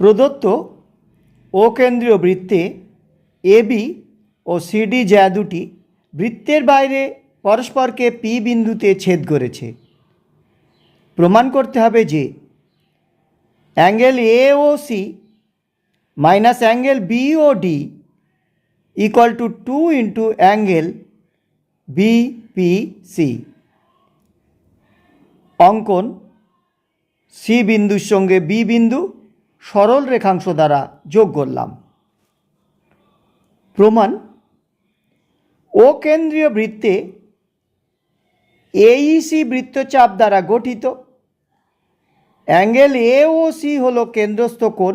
প্রদত্ত ও কেন্দ্রীয় বৃত্তে এবি ও সিডি জ্যা দুটি বৃত্তের বাইরে পরস্পরকে পি বিন্দুতে ছেদ করেছে। প্রমাণ করতে হবে যে angle A O C minus angle B O D equal to two into angle B P C অঙ্কন সি বিন্দুর সঙ্গে বি বিন্দু সরল রেখাংশ দ্বারা যোগ করলাম। প্রমাণ, ও কেন্দ্রীয় বৃত্তে এইসি বৃত্তচাপ দ্বারা গঠিত। অ্যাঙ্গেল এ ও সি হল কেন্দ্রস্থ কোণ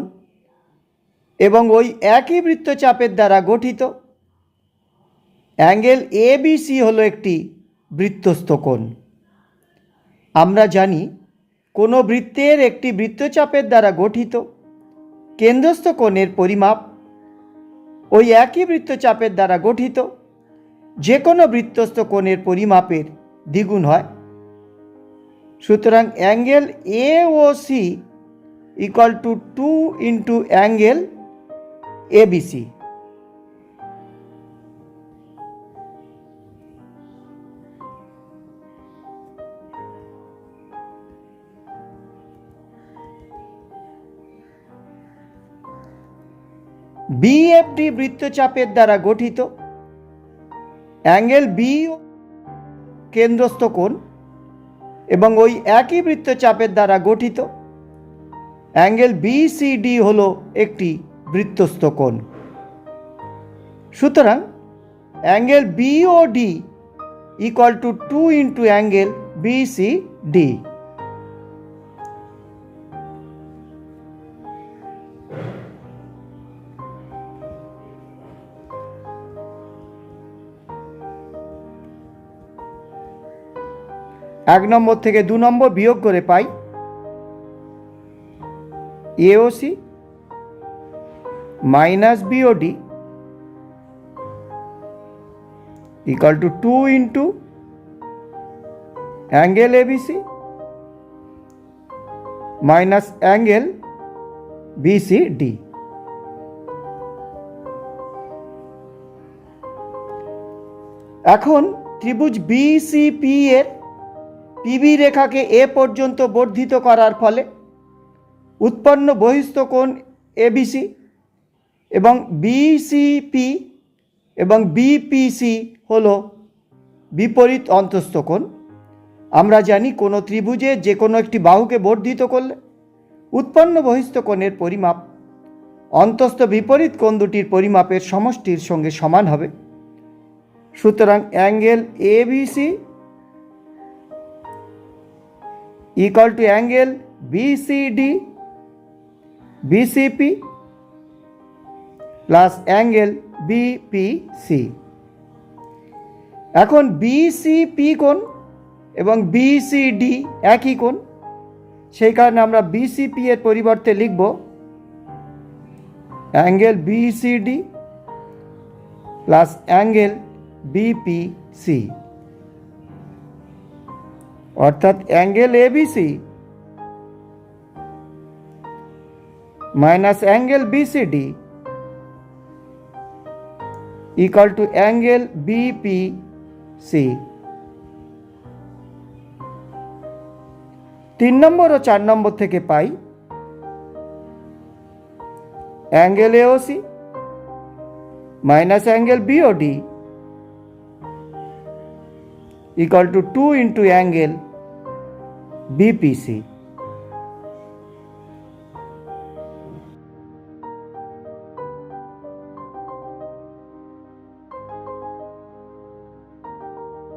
এবং ওই একই বৃত্তচাপের দ্বারা গঠিত। অ্যাঙ্গেল এ বি সি হলো একটি বৃত্তস্থ কোণ। আমরা জানি কোনো বৃত্তের একটি বৃত্তচাপের দ্বারা গঠিত। কেন্দ্রস্থ কোণের পরিমাপ ওই একই বৃত্তচাপের দ্বারা গঠিত। যে কোনো বৃত্তস্থ কোণের পরিমাপের দ্বিগুণ হয়। সুতরাং angle A O C equal to two into angle ABC BFD বৃত্তচাপের দ্বারা গঠিত। অ্যাঙ্গেল বি কেন্দ্রস্থ কোণ এবং ওই একই বৃত্তচাপের দ্বারা গঠিত। অ্যাঙ্গেল বিসিডি হল একটি বৃত্তস্থ কোণ। সুতরাং angle BOD equal to two into angle BCD এক নম্বর থেকে দু নম্বর বিয়োগ করে পাই AOC minus BOD equal to two into angle ABC minus angle BCD এখন ত্রিভুজ বিসিপি এর পিবি রেখাকে এ পর্যন্ত বর্ধিত করার ফলে উৎপন্ন বহিস্থ কোণ এবিসি এবং বিসিপি এবং বিপিসি হল বিপরীত অন্তস্থ কোণ। আমরা জানি কোনো ত্রিভুজে যে কোনো একটি বাহুকে বর্ধিত করলে উৎপন্ন বহিস্থ কোণের পরিমাপ অন্তস্থ বিপরীত কোণ দুটির পরিমাপের সমষ্টির সঙ্গে সমান হবে। সুতরাং angle ABC equal to angle BCD BCP plus angle BPC এখন BCP কোণ এবং BCD একই কোণ, সেই কারণে আমরা BCP এর পরিবর্তে লিখব angle BCD plus angle BPC অর্থাৎ angle ABC minus angle BCD equal to angle BPC তিন নম্বর ও চার নম্বর থেকে পাই angle AOC minus angle BOD equal to 2 into angle BPC.